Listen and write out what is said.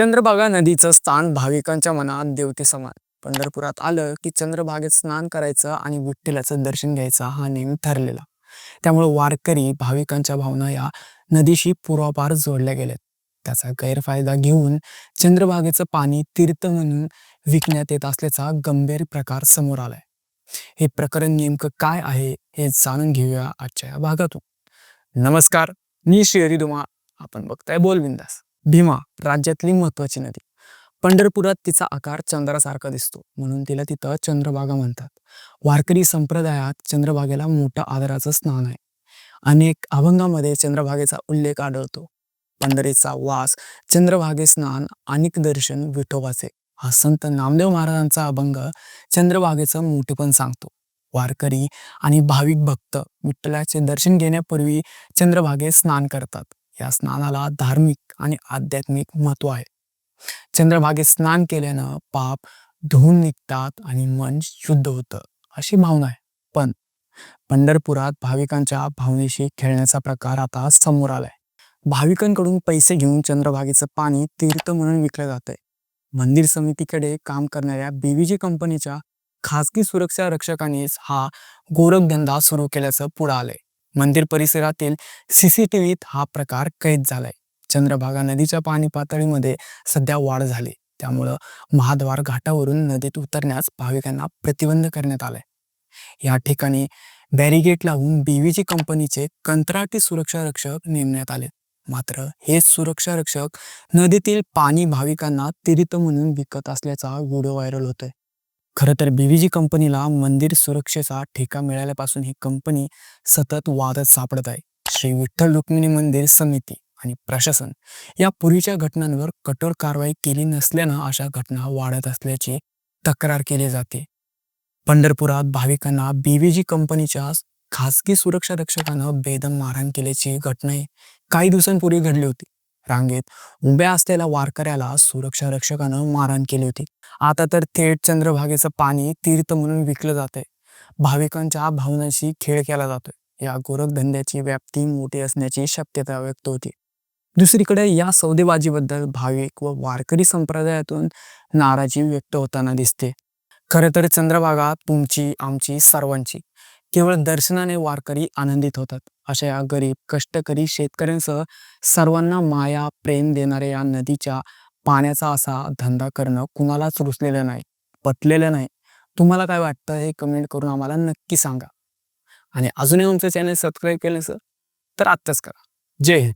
चंद्रभागा नदीचं स्थान भाविकांच्या मनात देवते समान पंढरपुरात आलं की चंद्रभागेत स्नान करायचं आणि विठ्ठलाचं दर्शन घ्यायचं हा नेहमी ठरलेला. त्यामुळे वारकरी भाविकांच्या भावना या नदीशी पूर्वापार जोडल्या गेल्यात. त्याचा गैरफायदा घेऊन चंद्रभागेचं पाणी तीर्थ म्हणून विकण्यात येत असल्याचा गंभीर प्रकार समोर आलाय. हे प्रकरण नेमकं काय आहे हे जाणून घेऊया आजच्या या भागातून. नमस्कार मी श्री हरिदुमा. आपण बघताय बोलविंदास भीमा राज्यातली महत्वाची नदी. पंढरपुरात तिचा आकार चंद्रासारखा दिसतो म्हणून तिला तिथं चंद्रभागा म्हणतात. वारकरी संप्रदायात चंद्रभागेला मोठं आदराचं स्नान आहे. अनेक अभंगामध्ये चंद्रभागेचा उल्लेख आढळतो. पंढरीचा वास चंद्रभागे स्नान अनेक दर्शन विठोबाचे. हा संत नामदेव महाराजांचा अभंग चंद्रभागेचं मोठेपण सांगतो. वारकरी आणि भाविक भक्त विठ्ठलाचे दर्शन घेण्यापूर्वी चंद्रभागे स्नान करतात. या स्नानाला धार्मिक आणि आध्यात्मिक महत्त्व आहे. चंद्रभागेत स्नान केल्यानं पाप धुवून निघतात आणि मन शुद्ध होतं अशी भावना आहे. पण पंढरपुरात भाविकांच्या भावनेशी खेळण्याचा प्रकार आता समोर आलाय. भाविकांकडून पैसे घेऊन चंद्रभागेचं पाणी तीर्थ म्हणून विकलं जात आहे मंदिर समितीकडे काम करणाऱ्या बीबीजी कंपनीच्या खासगी सुरक्षा रक्षकांनीच हा गोरखधंदा सुरू केल्याचं पुढं आलंय. मंदिर परिसरातील सीसीटीव्हीत हा प्रकार कैद झालाय. चंद्रभागा नदीच्या पाणी पातळीमध्ये सध्या वाढ झाली. त्यामुळं महाद्वार घाटावरून नदीत उतरण्यास भाविकांना प्रतिबंध करण्यात आलाय. या ठिकाणी बॅरिगेट लावून बीव्हीजी कंपनीचे कंत्राटी सुरक्षा रक्षक नेमण्यात आले मात्र हेच सुरक्षा रक्षक नदीतील पाणी भाविकांना तीर्थ म्हणून विकत असल्याचा व्हिडिओ व्हायरल होतोय. खरं तर बी वी जी कंपनीला मंदिर सुरक्षेचा ठेका मिळाल्यापासून ही कंपनी सतत वादत सापडत आहे. श्री विठ्ठल रुक्मिणी मंदिर समिती आणि प्रशासन या पूर्वीच्या घटनांवर कठोर कारवाई केली नसल्यानं अशा घटना वाढत असल्याची तक्रार केली जाते. पंढरपुरात भाविकांना बी वी जी कंपनीच्या खासगी सुरक्षा रक्षकानं बेदम मारहाण केल्याची घटना काही दिवसांपूर्वी घडली होती. रांगेत उभ्या असलेल्या वारकऱ्याला सुरक्षा रक्षकानं मारहाण केली होती. आता तर थेट चंद्रभागेचं पाणी तीर्थ म्हणून विकलं जातंय. भाविकांच्या भावनांशी खेळ केला जातोय. या गोरखधंद्याची व्याप्ती मोठी असण्याची शक्यता व्यक्त होती. दुसरीकडे या सौदेबाजीबद्दल भाविक व वारकरी संप्रदायातून नाराजी व्यक्त होताना दिसते. खरं तर चंद्रभागा तुमची आमची सर्वांची. केवळ दर्शनाने वारकरी आनंदित होतात. अशा या गरीब कष्टकरी शेतकऱ्यांसह सर्वांना माया प्रेम देणाऱ्या या नदीच्या पाण्याचा असा धंदा करणं कुणालाच रुचलेलं नाही पटलेलं नाही. तुम्हाला काय वाटतं हे कमेंट करून आम्हाला नक्की सांगा. आणि अजूनही आमचं चॅनल सबस्क्राईब केलं सर तर आत्ताच करा. जय हिंद.